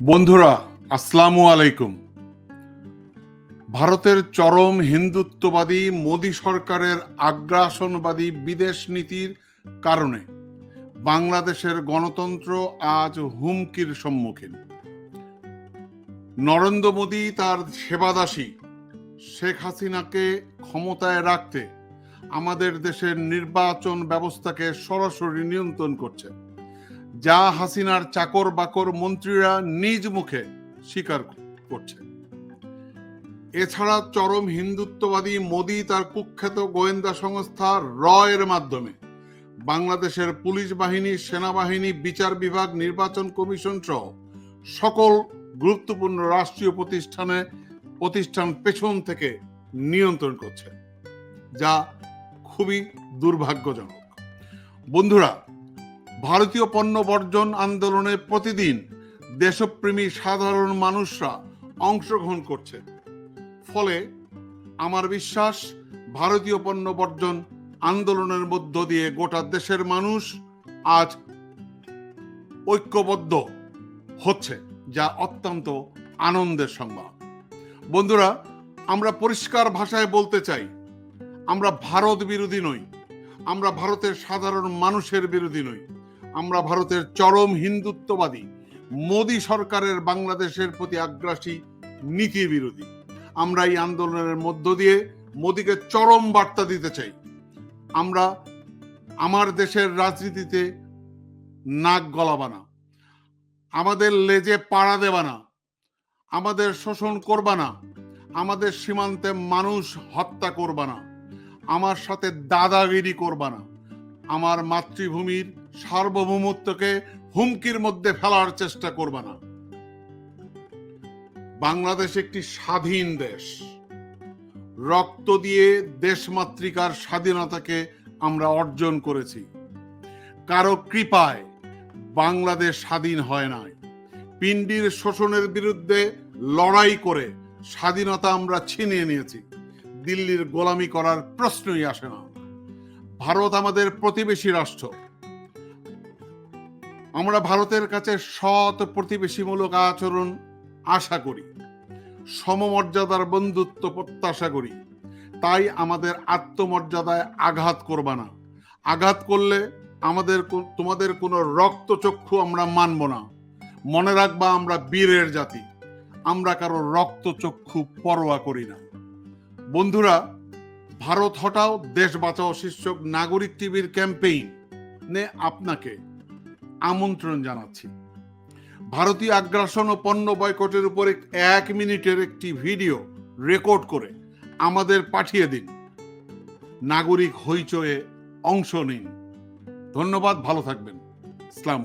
বন্ধুরা, আসসালামু আলাইকুম। ভারতের চরম হিন্দুত্ববাদী মোদী সরকারের আগ্রাসনবাদী বিদেশ নীতির কারণে বাংলাদেশের গণতন্ত্র আজ হুমকির সম্মুখীন। নরেন্দ্র মোদী তার সেবাদাসী, শেখ হাসিনাকে ক্ষমতায় রাখতে আমাদের দেশের নির্বাচন ব্যবস্থাকে সরাসরি নিয়ন্ত্রণ করছে যা হাসিনার চাকর বাকর মন্ত্রীরা নিজ মুখে স্বীকার করছে এছাড়া চরম হিন্দুত্ববাদী মোদী তার কুখ্যাত গোয়েন্দা সংস্থা র এর মাধ্যমে বাংলাদেশের পুলিশ বাহিনী, সেনাবাহিনী, বিচার বিভাগ, নির্বাচন কমিশন সহ সকল গুরুত্বপূর্ণ রাষ্ট্রীয় প্রতিষ্ঠানে প্রতিষ্ঠান পেছন থেকে নিয়ন্ত্রণ করছে, যা খুবই দুর্ভাগ্যজনক। বন্ধুরা ভারতীয় পণ্য বর্জন আন্দোলনে প্রতিদিন দেশপ্রেমী সাধারণ মানুষরা অংশগ্রহণ করছে। ফলে আমার বিশ্বাস, ভারতীয় পণ্য বর্জন আন্দোলনের মধ্য দিয়ে গোটা দেশের মানুষ আজ ঐক্যবদ্ধ হচ্ছে, যা অত্যন্ত আনন্দের সংবাদ। বন্ধুরা, আমরা পরিষ্কার ভাষায় বলতে চাই, আমরা ভারত বিরোধী নই, আমরা ভারতের সাধারণ মানুষের বিরোধী নই। আমরা ভারতের চরম হিন্দুত্ববাদী, মোদী সরকারের বাংলাদেশের প্রতি আগ্রাসী, নীতি বিরোধী। আমরা এই আন্দোলনের মধ্য দিয়ে মোদীকে চরম বার্তা দিতে চাই। আমরা আমার দেশের রাজনীতিতে নাক গলাবা না। আমাদের লেজে পাড়া দেবা না। আমাদের শোষণ করবা না। আমাদের সীমান্তে মানুষ হত্যা করবা না। আমার সাথে দাদাগিরি করবা না। আমার মাতৃভূমির সার্বভৌমত্বকে হুমকির মধ্যে ফেলার চেষ্টা করবে না। বাংলাদেশ একটি স্বাধীন দেশ। রক্ত দিয়ে দেশমাতৃকার স্বাধীনতাকে আমরা অর্জন করেছি। কারও কৃপায় বাংলাদেশ স্বাধীন হয় নাই। পিণ্ডির শোষণের বিরুদ্ধে লড়াই করে স্বাধীনতা আমরা ছিনিয়ে নিয়েছি। দিল্লির গোলামি করার প্রশ্নই আসে না। ভারত আমাদের প্রতিবেশী রাষ্ট্র। আমরা ভারতের কাছে সৎ প্রতিবেশীমূলক আচরণ আশা করি, সমমর্যাদার বন্ধুত্ব প্রত্যাশা করি। তাই আমাদের আত্মমর্যাদায় আঘাত করবা না। আঘাত করলে আমাদের তোমাদের কোনো রক্তচক্ষু আমরা মানব না। মনে রাখবা আমরা বীরের জাতি। আমরা কারও রক্তচক্ষু পরোয়া করি না। বন্ধুরা, ভারত হটাও, দেশ বাঁচাও শীর্ষক নাগরিক টিভির ক্যাম্পেইন নে আপনাকে আমন্ত্রণ জানাচ্ছি। ভারতীয় আগ্রাসন ও পণ্য বয়কটের উপরে এক- মিনিটের একটি ভিডিও রেকর্ড করে আমাদের পাঠিয়ে দিন। নাগরিক হইচয়ে অংশ নিন। ধন্যবাদ, ভালো থাকবেন। ইসলাম